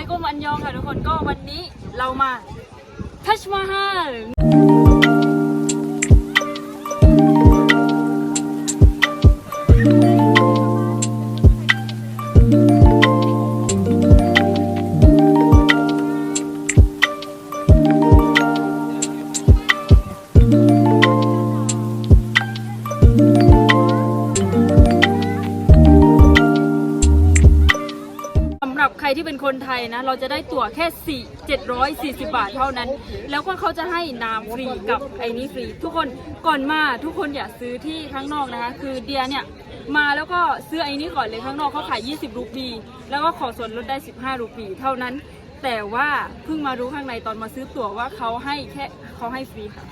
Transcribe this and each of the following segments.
ลัยกุมอันยองค่ะทุกคนก็วันนี้เรามาทัชมาฮาล ที่เป็นคนไทยนะ เราจะได้ตั๋วแค่ 4 740 บาทเท่านั้น แล้วก็เขาจะให้น้ำฟรีกับไอ้นี้ฟรี ทุกคนก่อนมาทุกคนอย่าซื้อที่ข้างนอกนะคะ คือเดียเนี่ยมาแล้วก็ซื้อไอ้นี้ก่อนเลยข้างนอกเขาขาย 20 รูปี แล้วก็ขอส่วนลดได้ 15 รูปีเท่านั้น แต่ว่าเพิ่งมารู้ข้างในตอนมาซื้อตั๋วว่าเขาให้แค่เขาให้ฟรีค่ะ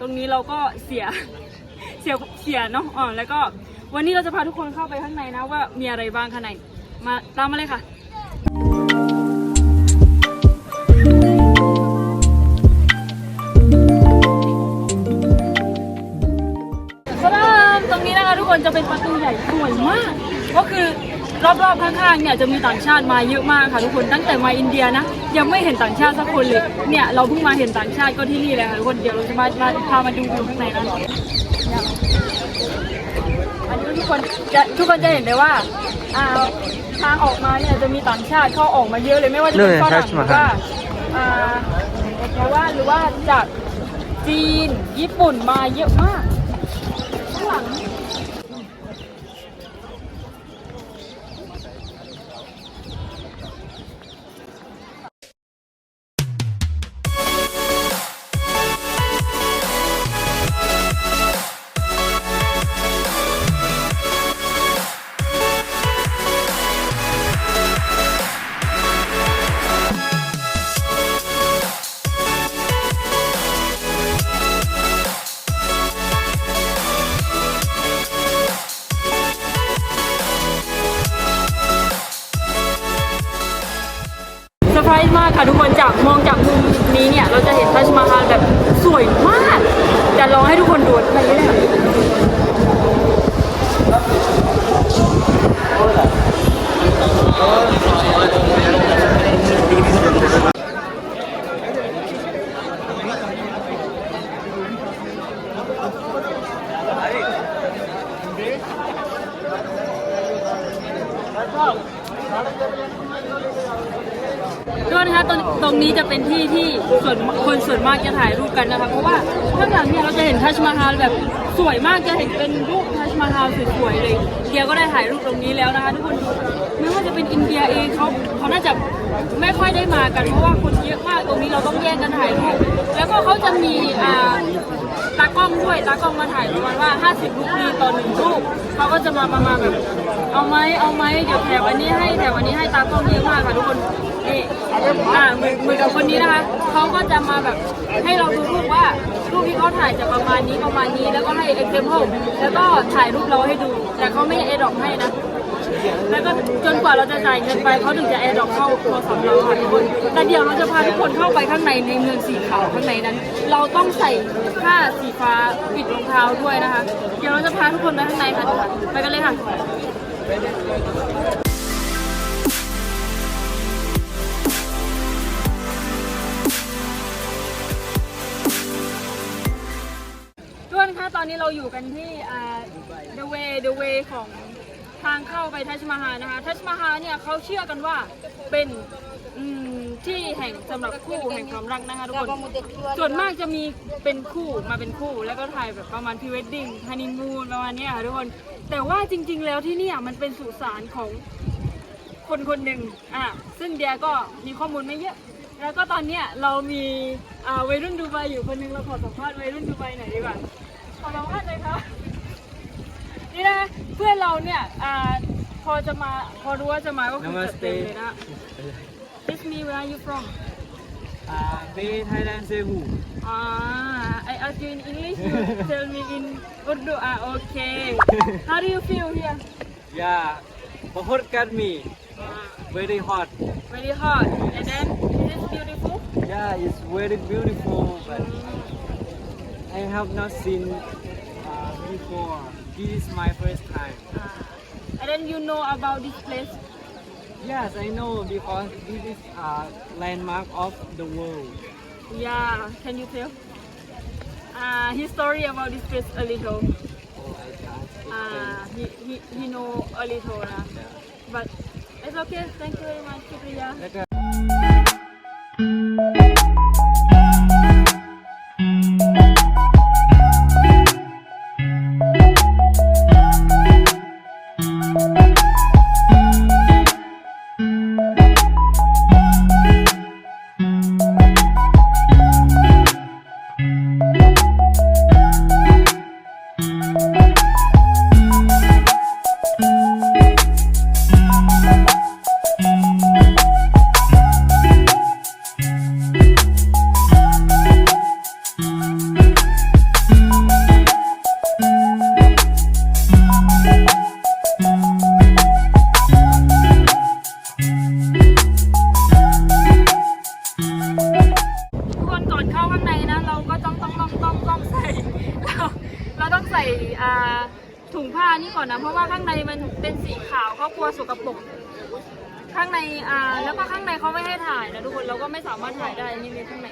ตรงนี้เราก็เสียเสียเสียเนาะอ๋อแล้วก็วันนี้เราจะพาทุกคนเข้าไปข้างในนะว่ามีอะไรบ้างข้างในมาตามมาเลยค่ะ คะทุกคนจะเป็นประตูใหญ่สวยมาก ก็คือรอบๆข้างๆเนี่ยจะมีต่างชาติมาเยอะมากค่ะทุกคนตั้งแต่มาอินเดียนะยังไม่เห็นต่างชาติสักคนเลยเนี่ยเราเพิ่งมาเห็นต่างชาติก็ที่นี่เลยค่ะทุกคนเดี๋ยวเราจะมามาพามาดูวิวข้างในนะเนี่ยอันนี้ทุกคนจะทุกคนจะเห็นเลยว่าอ่าทางออกมาเนี่ยจะมีต่างชาติเข้าออกมาเยอะเลยไม่ว่าจะเป็นฝรั่งหรือว่าอ่าหรือว่าหรือว่าจากจีนญี่ปุ่นมาเยอะมากข้างหลัง ร์ไพรส์มากค่ะทุกคนจากมองจากมุมนี้เนี่ย เราจะเห็นทัชมาฮาลแบบสวยมากจะลองให้ทุกคนดูอะไรก็ได้ค่ะวยนะคะ ตรงนี้จะเป็นที่ที่ส่วนคนส่วนมากจะถ่ายรูปกันนะคะเพราะว่าข้างหลังเนี่ยเราจะเห็นทัชมาฮาลแบบสวยมากจะเห็นเป็นรูปทัชมาฮาลสวยๆเลย เดียก็ได้ถ่ายรูปตรงนี้แล้วนะคะทุกคนไม่ว่าจะเป็นอินเดียเองเขาเขาน่าจะไม่ค่อยได้มากันเพราะว่าคนเยอะมากตรงนี้เราต้องแยกกันถ่ายรูปแล้วก็เขาจะมีอ่าตากล้องด้วยตากล้องมาถ่ายประมาณว่า 50รูปดีต่อหนึ่งรูปเขาก็จะมาประมาณแบบเอาไหมเอาไหมเดี๋ยวแถวอันนี้ให้แถวอันนี้ให้ตากล้องเยอะมากค่ะทุกคน นี่อ่ามือมือกับคนนี้นะคะเขาก็จะมาแบบให้เราดูรูปว่ารูปที่เขาถ่ายจะประมาณนี้ประมาณนี้ แล้วก็ให้ example แล้วก็ถ่ายรูปเราให้ดู แต่เขาไม่เอดอกให้นะ แล้วก็จนกว่าเราจะจ่ายเงินไปเขาถึงจะแอร์ดรอปเข้าโทรศัพท์เราค่ะทุกคนแต่เดี๋ยวเราจะพาทุกคนเข้าไปข้างในในเมืองสีขาวข้างในนั้น เราต้องใส่ผ้าสีฟ้าปิดรองเท้าด้วยนะคะ เดี๋ยวเราจะพาทุกคนไปข้างในค่ะ ไปกันเลยค่ะ อนนี้เราอยู่กันที่อ่า the way the way ของทางเข้าไปทัชมาฮานะคะ ทัชมาฮาเนี่ยเขาเชื่อกันว่าเป็นอืมที่แห่งสำหรับคู่แห่งความรักนะคะทุกคน ส่วนมากจะมีเป็นคู่มาเป็นคู่ แล้วก็ถ่ายแบบประมาณพรีเวดดิ้งฮันนีมูนประมาณเนี้ยค่ะทุกคน แต่ว่าจริง ๆ แล้วที่เนี่ยมันเป็นสุสานของคนคนหนึ่งอะซึ่งเดียก็มีข้อมูลไม่เยอะ แล้วก็ตอนเนี้ยเรามีอ่าวัยรุ่นดูไบอยู่คนหนึงเราขอสัมภาษณ์วัยรุ่นดูไบหน่อยดีกว่า ขอร้องท่านเลยค่ะนี่นะเพื่อนเราเนี่ยพอจะมาพอรู้ว่าจะมาก็คือจะเต็มเลยนะ This me where are you from Uh, Bay Thailand Cebu. Ah, I ask you in English, you tell me in Urdu. Ah, okay. How do you feel here? Yeah, Pohor Karmi. Very hot. Very hot. And then, is it beautiful? Yeah, it's very beautiful, but I have not seen uh, before. This is my first time. Ah. And then you know about this place? Yes, I know because this is a landmark of the world. Yeah, can you tell? Uh, his story about this place a little. Oh, I Uh, he, he, he know a little, uh, Yeah. but it's okay. Thank you very much, Kipriya. ยา งผ้านี่ก่อนนะ เพราะว่าข้างในมันเป็นสีขาวเขากลัวสกปรกข้างในอ่าแล้วก็ข้างในเขาไม่ให้ถ่ายนะทุกคนเราก็ไม่สามารถถ่ายได้นี่มีข้างใน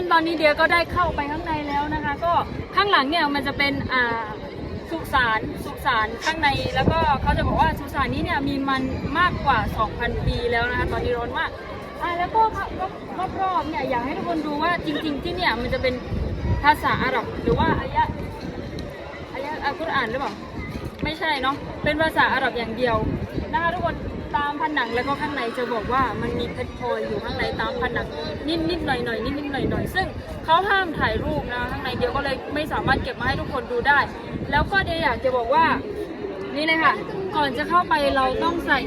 นตอนนี้เดียก็ได้เข้าไปข้างในแล้วนะคะ ก็ข้างหลังเนี่ยมันจะเป็นอ่าสุสานสุสานข้างในแล้วก็เขาจะบอกว่าสุสานนี้เนี่ยมีมันมากกว่า 2,000 ปีแล้วนะคะตอนนี้ร้อนมากอ่าแล้วก็รอบรอบๆเนี่ยอยากให้ทุกคนดูว่าจริง ๆ ที่เนี่ยมันจะเป็นภาษาอาหรับหรือว่าอายะอายะอัลกุรอานหรือเปล่าไม่ใช่เนาะเป็นภาษาอาหรับอย่างเดียวนะคะทุกคน ตามผนังแล้วก็ข้างในจะบอกว่ามันมีเพชรพลอยอยู่ข้างในตามผนังนิดนิดๆหน่อยหน่อยนิดนิดๆหน่อยหน่อยซึ่งเขาห้ามถ่ายรูปนะข้างในเดียวก็เลยไม่สามารถเก็บมาให้ทุกคนดูได้ แล้วก็เดียอยากจะบอกว่านี่เลยค่ะ ก่อนจะเข้าไปเราต้องใส่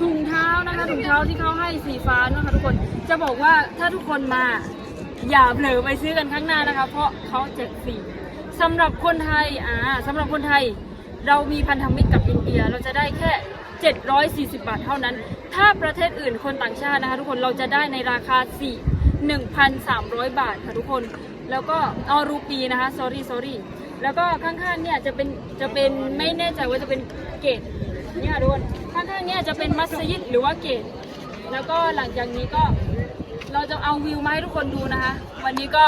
ถุงเท้านะคะถุงเท้าที่เขาให้สีฟ้านะคะทุกคนจะบอกว่าถ้าทุกคนมาอย่าเผลอไปซื้อกันข้างหน้านะคะ เพราะเขาแจกฟรีสำหรับคนไทยอ่าสำหรับคนไทย เรามีพันธมิตรกับอินเดียเราจะได้แค่ 740 บาทเท่านั้น ถ้าประเทศอื่นคนต่างชาตินะคะทุกคนเราจะได้ในราคา 4 1,300 บาทค่ะทุกคน แล้วก็เอรูปีนะคะ sorry sorry แล้วก็ข้างๆเนี่ยจะเป็นจะเป็นไม่แน่ใจว่าจะเป็นเกตเนี่ยทุกคนข้างๆเนี่ยจะเป็นมัสยิดหรือว่าเกตแล้วก็หลังจากนี้ก็เราจะเอาวิวมาให้ทุกคนดูนะคะ วันนี้ก็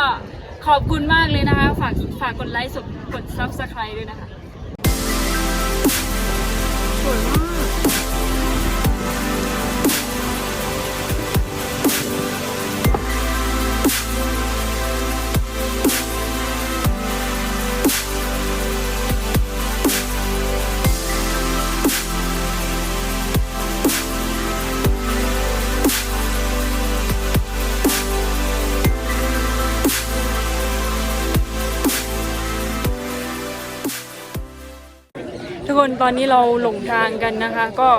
ขอบคุณมากเลยนะคะ ฝากฝากกดไลค์กด subscribe ด้วยนะคะสวยมาก ทุกคนตอนนี้เราหลงทางกันนะคะ ก็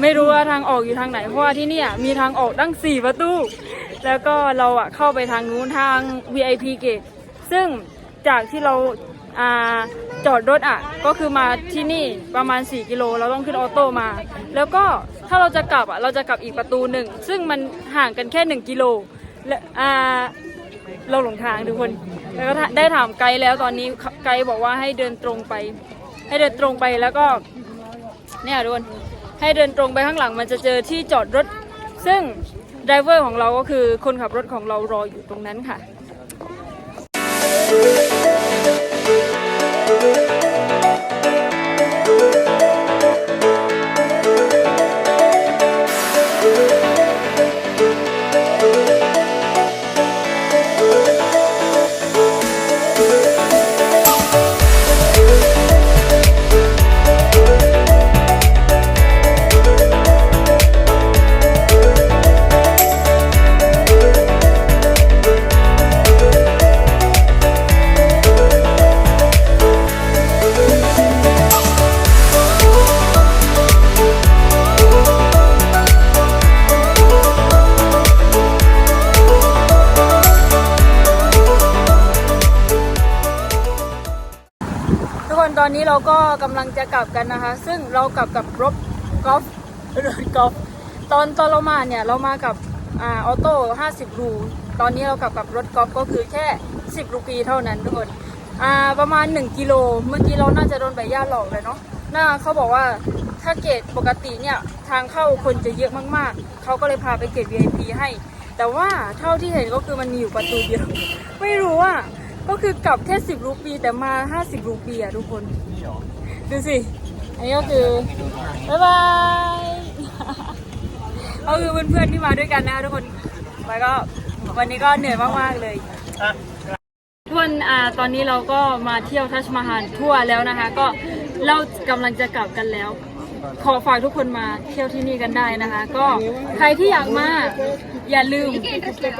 ไม่รู้ว่าทางออกอยู่ทางไหนเพราะว่าที่นี่มีทางออกตั้ง 4 ประตู แล้วก็เราอะเข้าไปทางนู้นทาง VIP gate ซึ่งจากที่เราอาจอดรถอะก็คือมาที่นี่ประมาณ 4 กิโลเราต้องขึ้นออโต้มา แล้วก็ถ้าเราจะกลับอะเราจะกลับอีกประตูหนึ่ง ซึ่งมันห่างกันแค่ 1 กิโลและอ่าเราหลงทางทุกคน แล้วก็ได้ถามไกด์แล้วตอนนี้ไกด์บอกว่าให้เดินตรงไป ให้เดินตรงไปแล้วก็เนี่ยทุกคนให้เดินตรงไปข้างหลังมันจะเจอที่จอดรถ ซึ่งไดรเวอร์ของเราก็คือคนขับรถของเรารออยู่ตรงนั้นค่ะาก็กำลังจะกลับกันนะคะ ซึ่งเรากลับกับรถกอล์ฟรถกอล์ฟตอนตอนเรามาเนี่ยเรามากับอ่าออโต้50 รู ตอนนี้เรากลับกับรถกอล์ฟก็คือแค่ 10 รูปีเท่านั้นทุกคนอ่าประมาณ 1 กิโล เมื่อกี้เราน่าจะโดนใบหญ้าหลอกเลยเนาะน่าเขาบอกว่าถ้าเกตปกติเนี่ยทางเข้าคนจะเยอะมากๆ เขาก็เลยพาไปเกต VIP ให้ แต่ว่าเท่าที่เห็นก็คือมันมีอยู่ประตูเดียว ไม่รู้อะ ก็คือกลับแค่10รูปีแต่มา50รูปีอะทุกคนดูสิ อันนี้ก็คือ บ๊ายบายก็คือเพื่อนๆที่มาด้วยกันนะคะทุกคนแล้วก็วันนี้ก็เหนื่อยมากๆเลยทุกคนอ่าตอนนี้เราก็มาเที่ยวทัชมาฮาลทั่วแล้วนะคะ ก็เรากำลังจะกลับกันแล้ว ขอฝากทุกคนมาเที่ยวที่นี่กันได้นะคะ ก็ใครที่อยากมาอย่าลืม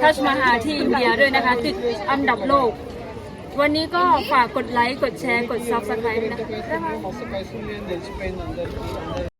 ทัชมาฮาลที่อินเดียด้วยนะคะ ติดอันดับโลก วันนี้ก็ฝากกดไลค์ กดแชร์ กด Subscribe นะคะ